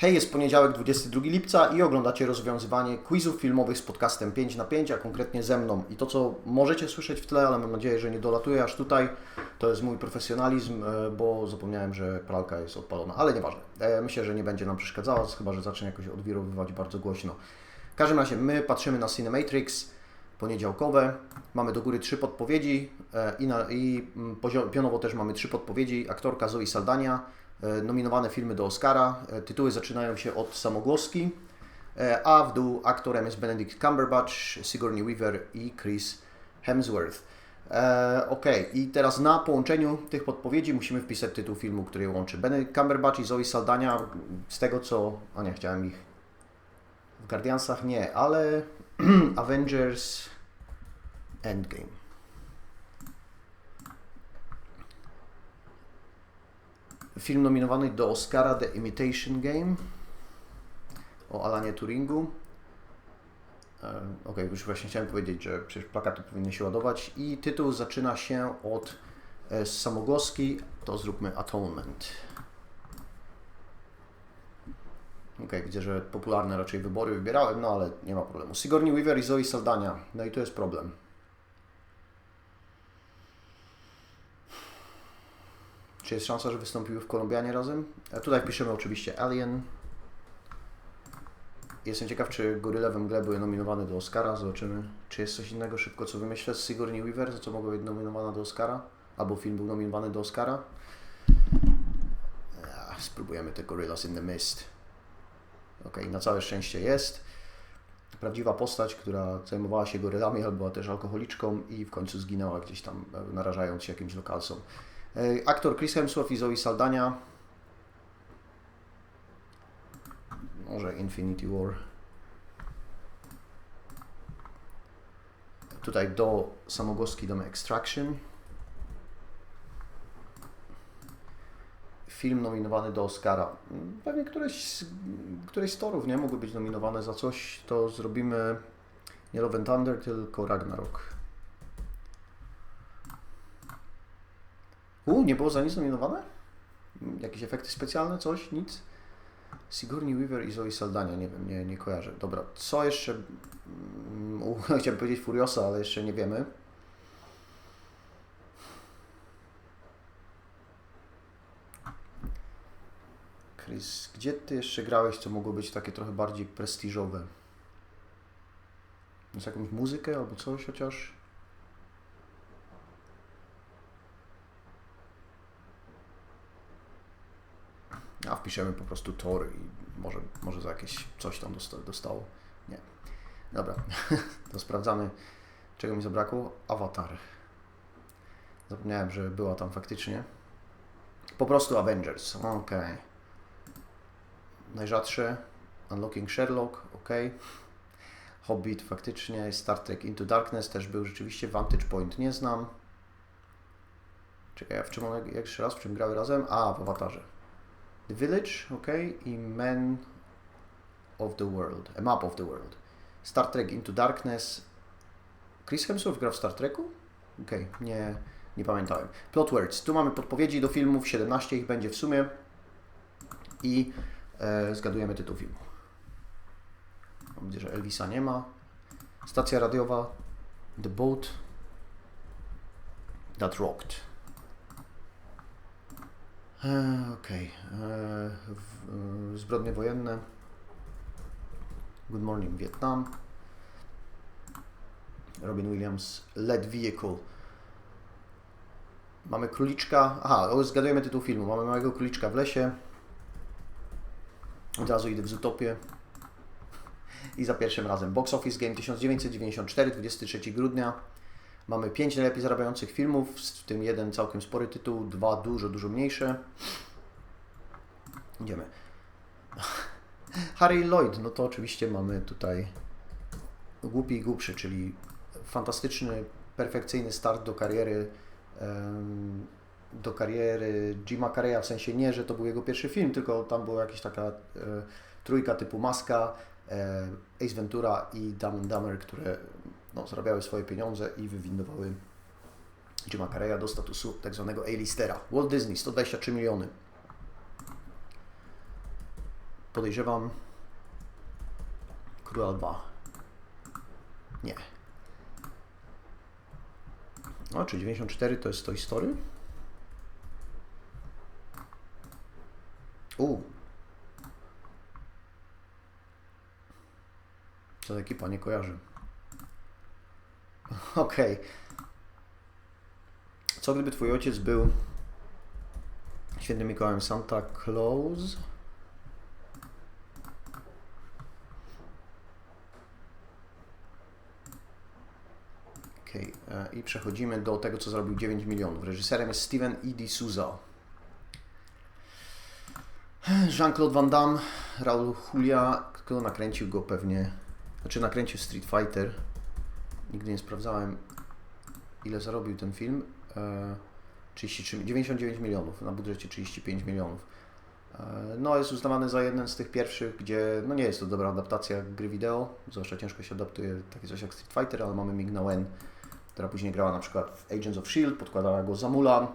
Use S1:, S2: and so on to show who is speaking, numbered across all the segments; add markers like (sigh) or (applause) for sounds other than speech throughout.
S1: Hej, jest poniedziałek 22 lipca i oglądacie rozwiązywanie quizów filmowych z podcastem 5 na 5, a konkretnie ze mną. I to, co możecie słyszeć w tle, ale mam nadzieję, że nie dolatuje aż tutaj, to jest mój profesjonalizm, e, bo zapomniałem, że pralka jest odpalona, ale nieważne. E, Myślę, że nie będzie nam przeszkadzała, chyba że zacznie jakoś odwirowywać bardzo głośno. W każdym razie my patrzymy na Cinematrix poniedziałkowe. Mamy do góry trzy podpowiedzi e, i, na, i mm, pionowo też mamy trzy podpowiedzi. Aktorka Zoe Saldania, nominowane filmy do Oscara. E, Tytuły zaczynają się od samogłoski, e, a w dół aktorem jest Benedict Cumberbatch, Sigourney Weaver i Chris Hemsworth. E, ok, i teraz na połączeniu tych podpowiedzi musimy wpisać tytuł filmu, który łączy. Benedict Cumberbatch i Zoe Saldania, z tego co... O nie, chciałem ich w Guardiansach nie, ale (clears throat) Avengers Endgame. Film nominowany do Oscara The Imitation Game o Alanie Turingu. Okej, już właśnie chciałem powiedzieć, że przecież plakaty powinny się ładować i tytuł zaczyna się od e, samogłoski, to zróbmy Atonement. Okej, widzę, że popularne raczej wybory wybierałem, no ale nie ma problemu. Sigourney Weaver i Zoe Saldania. No i to jest problem. Czy jest szansa, że wystąpiły w Kolumbianie razem? A tutaj wpiszemy oczywiście Alien. Jestem ciekaw, czy Goryle we mgle były nominowane do Oscara. Zobaczymy, czy jest coś innego szybko, co wymyślę z Sigourney Weaver, co mogła być nominowana do Oscara. Albo film był nominowany do Oscara. Ach, spróbujemy te Gorillas in the Mist. Okej, na całe szczęście jest. Prawdziwa postać, która zajmowała się gorylami, była też alkoholiczką i w końcu zginęła gdzieś tam, e, narażając się jakimś lokalsom. E, Aktor Chris Hemsworth i Zoe Saldania. Może Infinity War. Tutaj do samogłoski damy Extraction. Film nominowany do Oscara. Pewnie któreś, z- któreś z torów nie mogły być nominowane za coś, to zrobimy nie Love and Thunder, tylko Ragnarok. U, nie było za nic nominowane? Jakieś efekty specjalne, coś? Nic? Sigourney Weaver i Zoe Saldania, nie wiem, nie, nie kojarzę. Dobra, co jeszcze? Mm, U, (laughs) chciałem powiedzieć Furiosa, ale jeszcze nie wiemy. Chris, gdzie ty jeszcze grałeś, co mogło być takie trochę bardziej prestiżowe? Jest jakąś muzykę albo coś chociaż? A wpiszemy po prostu Tor i może, może za jakieś coś tam dosta- dostało. Nie. Dobra, (laughs) to sprawdzamy, czego mi zabrakło. Avatar. Zapomniałem, że była tam faktycznie. Po prostu Avengers. Okej. Najrzadsze. Unlocking Sherlock. Ok. Hobbit faktycznie. Star Trek Into Darkness też był rzeczywiście. Vantage Point nie znam. Czekaj, a w czym one, jeszcze raz, w czym grały razem? A, w Avatarze. The Village, ok, i Man of the World, A Map of the World. Star Trek Into Darkness. Chris Hemsworth grał w Star Treku? Ok, nie, nie pamiętałem. Plot Words. Tu mamy podpowiedzi do filmów, 17 ich będzie w sumie. I e, zgadujemy tytuł filmu. Widzę, że Elvisa nie ma. Stacja radiowa The Boat That Rocked. E, Okej. E, w- e, Zbrodnie wojenne. Good Morning Vietnam. Robin Williams. Led Vehicle. Mamy króliczka. Aha, zgadujemy tytuł filmu. Mamy małego króliczka w lesie. Od razu idę w Zutopię. I za pierwszym razem. Box Office Game 1994, 23 grudnia. Mamy pięć najlepiej zarabiających filmów, w tym jeden całkiem spory tytuł, dwa dużo, dużo mniejsze. Idziemy. (laughs) Harry Lloyd, no to oczywiście mamy tutaj głupi i głupszy, czyli fantastyczny, perfekcyjny start do kariery do kariery Jima Carreya, w sensie nie, że to był jego pierwszy film, tylko tam była jakaś taka e, trójka typu Maska, e, Ace Ventura i Dumb Dumber, które no, zarabiały swoje pieniądze i wywindowały Jima Carreya do statusu tak zwanego A-listera. Walt Disney, 123 miliony. podejrzewam Króla 2. Nie. O, czy 94 to jest Toy Story? U. Co za ekipa, nie kojarzy. (laughs) Okej. Co gdyby twój ojciec był świętym Mikołajem Santa Claus? Okej, e, i przechodzimy do tego, co zrobił 9 milionów. Reżyserem jest Steven E. D'Souza. Jean-Claude Van Damme, Raul Julia, kto nakręcił go pewnie, znaczy nakręcił Street Fighter. Nigdy nie sprawdzałem, ile zarobił ten film. E, 33, 99 milionów, na budżecie 35 milionów. E, No, jest uznawany za jeden z tych pierwszych, gdzie no nie jest to dobra adaptacja gry wideo, zwłaszcza ciężko się adaptuje takie coś jak Street Fighter, ale mamy Ming Na Wen, która później grała na przykład w Agents of S.H.I.E.L.D., podkładała go za Mulan,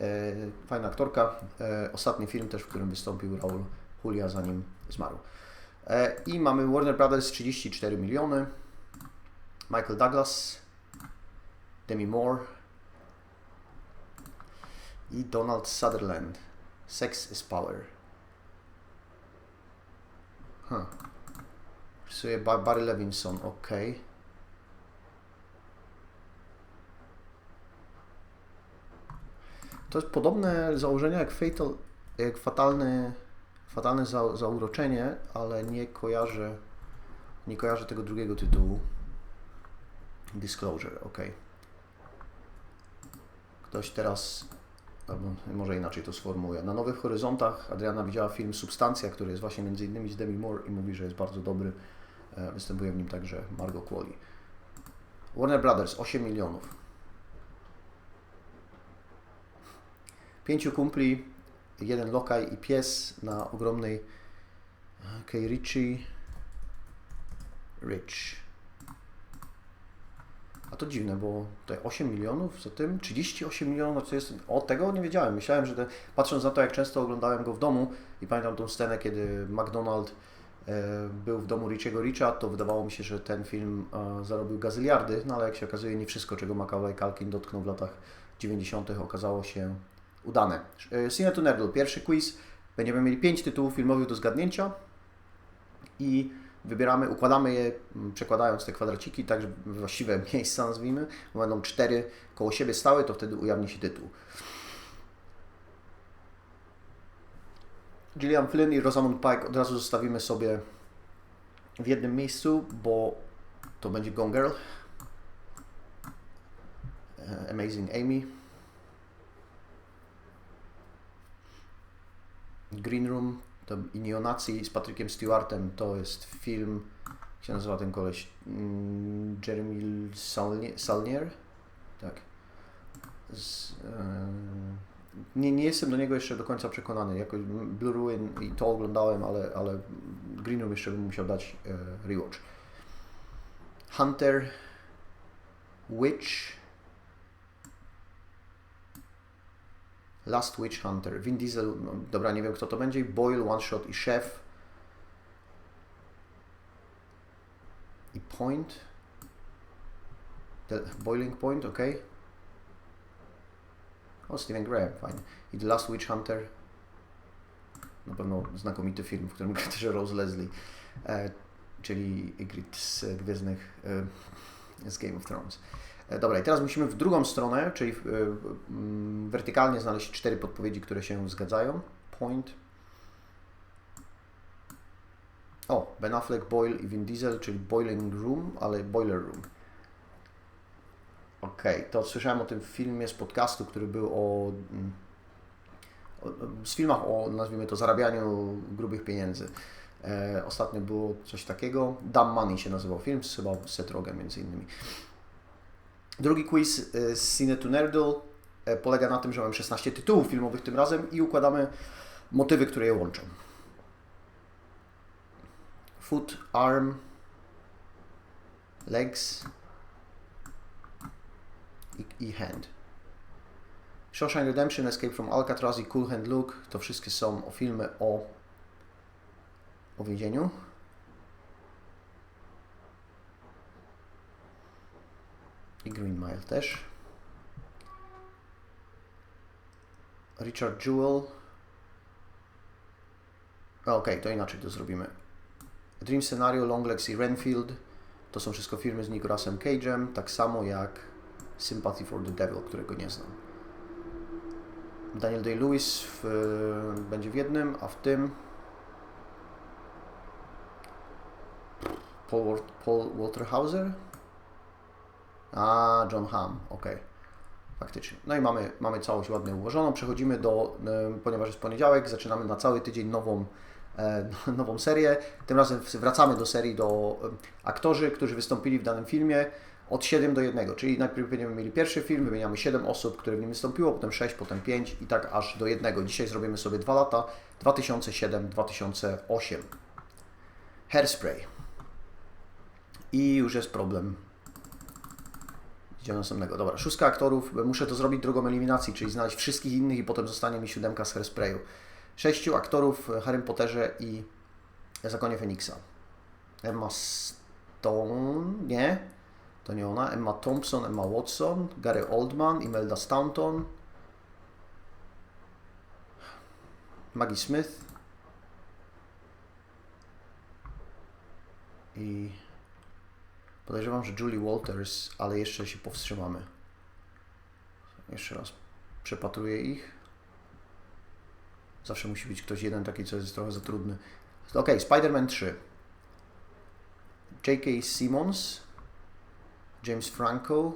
S1: e, fajna aktorka. E, ostatni film też, w którym wystąpił Raul Julia, zanim zmarł. E, I mamy Warner Brothers 34 miliony, Michael Douglas, Demi Moore i Donald Sutherland. Sex is Power. Huh. Rysuje Ba- Barry Levinson, ok. To jest podobne założenie jak Fatal, jak fatalny, fatalne za, zauroczenie, ale nie kojarzę, nie kojarzę tego drugiego tytułu. Disclosure, ok. Ktoś teraz, albo może inaczej to sformułuję. Na Nowych Horyzontach Adriana widziała film Substancja, który jest właśnie między innymi z Demi Moore i mówi, że jest bardzo dobry. E, Występuje w nim także Margot Qualley. Warner Brothers 8 milionów. Pięciu kumpli, jeden lokaj i pies na ogromnej Kay Ritchie Rich. To dziwne, bo tutaj 8 milionów za tym, 38 milionów, co jest. O tego nie wiedziałem. Myślałem, że te, patrząc na to, jak często oglądałem go w domu i pamiętam tą scenę, kiedy McDonald e, był w domu Richiego Richa, to wydawało mi się, że ten film e, zarobił gazyliardy, no ale jak się okazuje, nie wszystko, czego Macaulay Culkin dotknął w latach 90. okazało się udane. E, Cine to Nerdle, pierwszy quiz. Będziemy mieli 5 tytułów filmowych do zgadnięcia i wybieramy, układamy je, m, przekładając te kwadraciki tak, żeby właściwe (laughs) miejsca nazwijmy, będą cztery koło siebie stałe, to wtedy ujawni się tytuł. Gillian Flynn i Rosamund Pike od razu zostawimy sobie w jednym miejscu, bo to będzie Gone Girl, e, Amazing Amy, Green Room to i Neonazi z Patrykiem Stewartem to jest film, jak się nazywa ten koleś? Mm, Jeremy? Saulnier? Tak. Z, e, nie, nie jestem do niego jeszcze do końca przekonany. Jakoś Blue Ruin i to oglądałem, ale, ale Green Room jeszcze bym musiał dać e, rewatch. Hunter, Witch, Last Witch Hunter, Vin Diesel, no, dobra, nie wiem kto to będzie, Boyle, One Shot i Chef. I Point. The Boiling Point, ok. O, Steven Graham, fajnie. I The Last Witch Hunter. Na pewno znakomity film, w którym gra też Rose Leslie, e, czyli Ygritte z Gwiezdnych, e, z Game of Thrones. E, Dobra, i teraz musimy w drugą stronę, czyli w, e, mm, wertykalnie znaleźć cztery podpowiedzi, które się zgadzają. Point. O, Ben Affleck, Boyle i Vin Diesel, czyli Boiling Room, ale Boiler Room. Okej, to słyszałem o tym filmie z podcastu, który był o, mm, o z filmach o, nazwijmy to, zarabianiu grubych pieniędzy. E, ostatnio było coś takiego. Dumb Money się nazywał film, z chyba Seth Rogen między innymi. Drugi quiz y, z Cine to Nerdle e, polega na tym, że mamy 16 tytułów filmowych tym razem i układamy motywy, które je łączą. Foot, arm, legs i, i hand. Shawshank Redemption, Escape from Alcatraz i Cool Hand Luke to wszystkie są o filmy o o więzieniu. I Green Mile też. Richard Jewell. Okej, to inaczej to zrobimy. Dream Scenario, Longlegs i Renfield to są wszystko firmy z Nicolasem Cage'em, tak samo jak Sympathy for the Devil, którego nie znam. Daniel Day-Lewis w, będzie w jednym, a w tym Paul, Paul Walterhauser? A, John Hamm, okej. Faktycznie. No i mamy, mamy całość ładnie ułożoną. Przechodzimy do, e, ponieważ jest poniedziałek, zaczynamy na cały tydzień nową, e, (laughs) nową serię. Tym razem wracamy do serii do e, aktorzy, którzy wystąpili w danym filmie od 7 do 1, czyli najpierw będziemy mieli pierwszy film, wymieniamy 7 osób, które w nim wystąpiło, potem 6, potem 5 i tak aż do 1. Dzisiaj zrobimy sobie 2 lata, 2007-2008. Hairspray. I już jest problem. Idziemy następnego. Dobra, szóstka aktorów. Muszę to zrobić drogą eliminacji, czyli znaleźć wszystkich innych i potem zostanie mi siódemka z Hairsprayu. Sześciu aktorów w Harrym Potterze i Zakonie Feniksa. Emma Stone, nie, to nie ona. Emma Thompson, Emma Watson, Gary Oldman, Imelda Staunton, Maggie Smith i podejrzewam, że Julie Walters, ale jeszcze się powstrzymamy. Jeszcze raz przepatruję ich. Zawsze musi być ktoś jeden taki, co jest trochę za trudny. Ok, Spider-Man 3. J.K. Simmons, James Franco,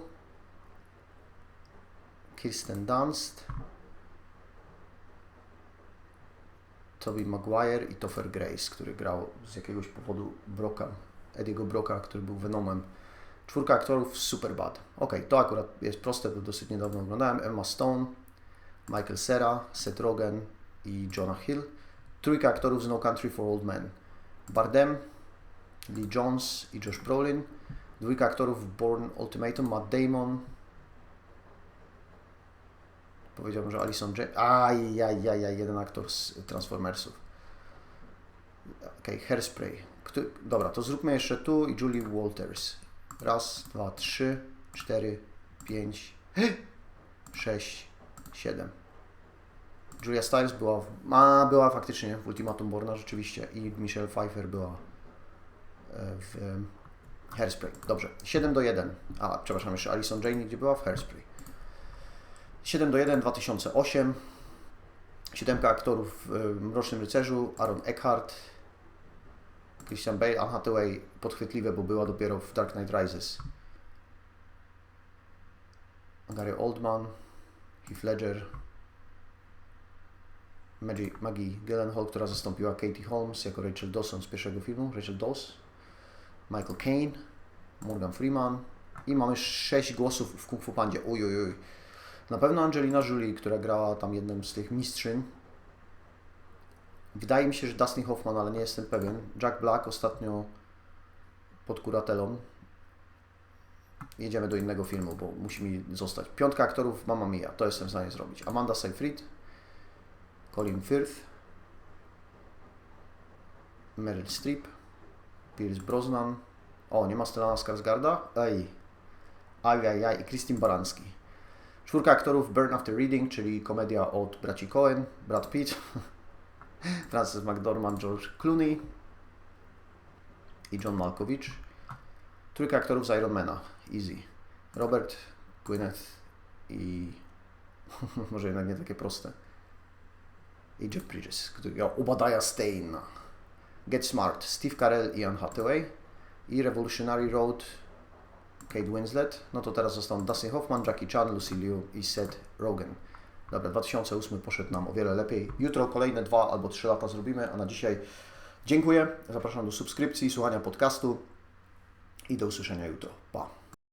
S1: Kirsten Dunst, Tobey Maguire i Topher Grace, który grał z jakiegoś powodu Broka, Ediego Broka, który był Venomem. Czwórka aktorów Superbad. Ok, to akurat jest proste, bo dosyć niedawno oglądałem. Emma Stone, Michael Cera, Seth Rogen i Jonah Hill. Trójka aktorów z No Country for Old Men. Bardem, Lee Jones i Josh Brolin. Dwójka aktorów Born Ultimatum, Matt Damon. Powiedziałbym, że Alison J. Ajajajaj, jeden aktor z Transformersów. Okej, Hairspray. Kto... Dobra, to zróbmy jeszcze tu i Julie Walters. Raz, dwa, trzy, cztery, pięć, (gasps) sześć, siedem. Julia Stiles była, w... A, była faktycznie w Ultimatum Borna, rzeczywiście. I Michelle Pfeiffer była e, w Hairspray. Dobrze, 7 do 1. A, przepraszam, jeszcze Alison Jane gdzie była? W Hairspray. 7 do 1, 2008. Siódemka aktorów w e, Mrocznym Rycerzu. Aaron Eckhart, Christian Bale, Anne Hathaway. Podchwytliwe, bo była dopiero w Dark Knight Rises. Gary Oldman, Heath Ledger, Maggie, Maggie Gyllenhaal, która zastąpiła Katie Holmes jako Rachel Dawson z pierwszego filmu, Rachel Dawes, Michael Caine, Morgan Freeman i mamy sześć głosów w Kung Fu Pandzie. Uj, uj, uj. Na pewno Angelina Jolie, która grała tam jedną z tych mistrzyn. Wydaje mi się, że Dustin Hoffman, ale nie jestem pewien. Jack Black ostatnio pod kuratelą. Jedziemy do innego filmu, bo musi mi zostać. Piątka aktorów Mamma Mia, to jestem w stanie zrobić. Amanda Seyfried, Colin Firth, Meryl Streep, Pierce Brosnan. O, nie ma Stellana Skarsgarda? Ej. Ajajaj. I Christine Baranski. Czwórka aktorów Burn After Reading, czyli komedia od braci Cohen, Brad Pitt, (laughs) Francis McDormand, George Clooney i John Malkovich. Trójka aktorów z Ironmana, Easy. Robert Gwyneth i (laughs) może jednak nie takie proste. I Jeff Bridges, który grał Obadiah. Get Smart, Steve Carell i Anne Hathaway. I Revolutionary Road, Kate Winslet. No to teraz zostaną Dustin Hoffman, Jackie Chan, Lucy Liu i Seth Rogen. Dobra, 2008 poszedł nam o wiele lepiej. Jutro kolejne dwa albo trzy lata zrobimy, a na dzisiaj dziękuję. Zapraszam do subskrypcji, słuchania podcastu i do usłyszenia jutro. Pa!